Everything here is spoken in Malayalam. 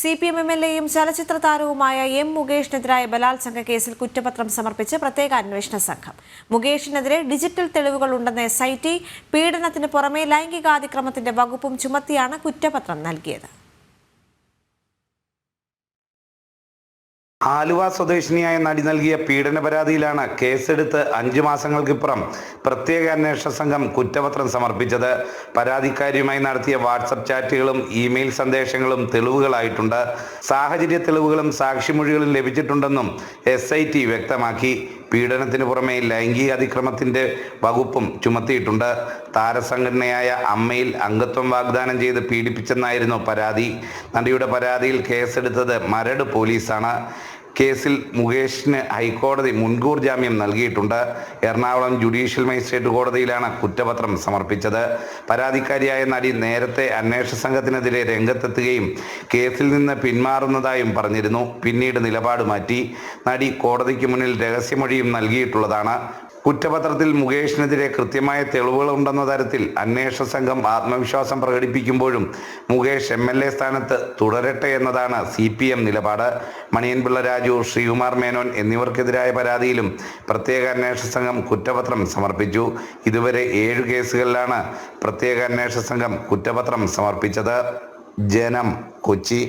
C P M M L എയും ചലച്ചിത്ര താരവുമായ എം മുകേഷിനെതിരായ ബലാത്സംഗ കേസിൽ കുറ്റപത്രം സമർപ്പിച്ച് പ്രത്യേക അന്വേഷണ സംഘം. മുകേഷിനെതിരെ ഡിജിറ്റൽ തെളിവുകൾ ഉണ്ടെന്ന് എസ് ഐ ടി പീഡനത്തിന് പുറമെ ലൈംഗികാതിക്രമത്തിന്റെ വകുപ്പും ചുമത്തിയാണ് കുറ്റപത്രം നൽകിയത്. ആലുവ സ്വദേശിനിയായ നടി നൽകിയ പീഡന പരാതിയിലാണ് കേസെടുത്ത് അഞ്ചു മാസങ്ങൾക്കിപ്പുറം പ്രത്യേക അന്വേഷണ സംഘം കുറ്റപത്രം സമർപ്പിച്ചത്. പരാതിക്കാരിയുമായി നടത്തിയ വാട്സപ്പ് ചാറ്റുകളും ഇമെയിൽ സന്ദേശങ്ങളും തെളിവുകളായിട്ടുണ്ട്. സാഹചര്യ തെളിവുകളും സാക്ഷിമൊഴികളും ലഭിച്ചിട്ടുണ്ടെന്നും എസ് വ്യക്തമാക്കി. പീഡനത്തിന് പുറമെ ലൈംഗിക അതിക്രമത്തിന്റെ വകുപ്പും ചുമത്തിയിട്ടുണ്ട്. താരസംഘടനയായ അമ്മയിൽ അംഗത്വം വാഗ്ദാനം ചെയ്ത് പീഡിപ്പിച്ചെന്നായിരുന്നു പരാതി. നടിയുടെ പരാതിയിൽ കേസെടുത്തത് മരട് പോലീസാണ്. കേസിൽ മുകേഷിന് ഹൈക്കോടതി മുൻകൂർ ജാമ്യം നൽകിയിട്ടുണ്ട്. എറണാകുളം ജുഡീഷ്യൽ മജിസ്ട്രേറ്റ് കോടതിയിലാണ് കുറ്റപത്രം സമർപ്പിച്ചത്. പരാതിക്കാരിയായ നടി നേരത്തെ അന്വേഷണ സംഘത്തിനെതിരെ രംഗത്തെത്തുകയും കേസിൽ നിന്ന് പിന്മാറുന്നതായും പറഞ്ഞിരുന്നു. പിന്നീട് നിലപാട് മാറ്റി. നടി കോടതിക്ക് മുന്നിൽ രഹസ്യമൊഴിയും നൽകിയിട്ടുള്ളതാണ്. കുറ്റപത്രത്തിൽ മുകേഷിനെതിരെ കൃത്യമായ തെളിവുകളുണ്ടെന്ന തരത്തിൽ അന്വേഷണ സംഘം ആത്മവിശ്വാസം പ്രകടിപ്പിക്കുമ്പോഴും മുകേഷ് എം എൽ എ സ്ഥാനത്ത് തുടരട്ടെ എന്നതാണ് സി പി എം നിലപാട്. മണിയൻപിള്ള രാജു ശ്രീകുമാർ മേനോൻ എന്നിവർക്കെതിരായ പരാതിയിലും പ്രത്യേക അന്വേഷണ സംഘം കുറ്റപത്രം സമർപ്പിച്ചു. ഇതുവരെ ഏഴ് കേസുകളിലാണ് പ്രത്യേക അന്വേഷണ സംഘം കുറ്റപത്രം സമർപ്പിച്ചത്. ജനം കൊച്ചി.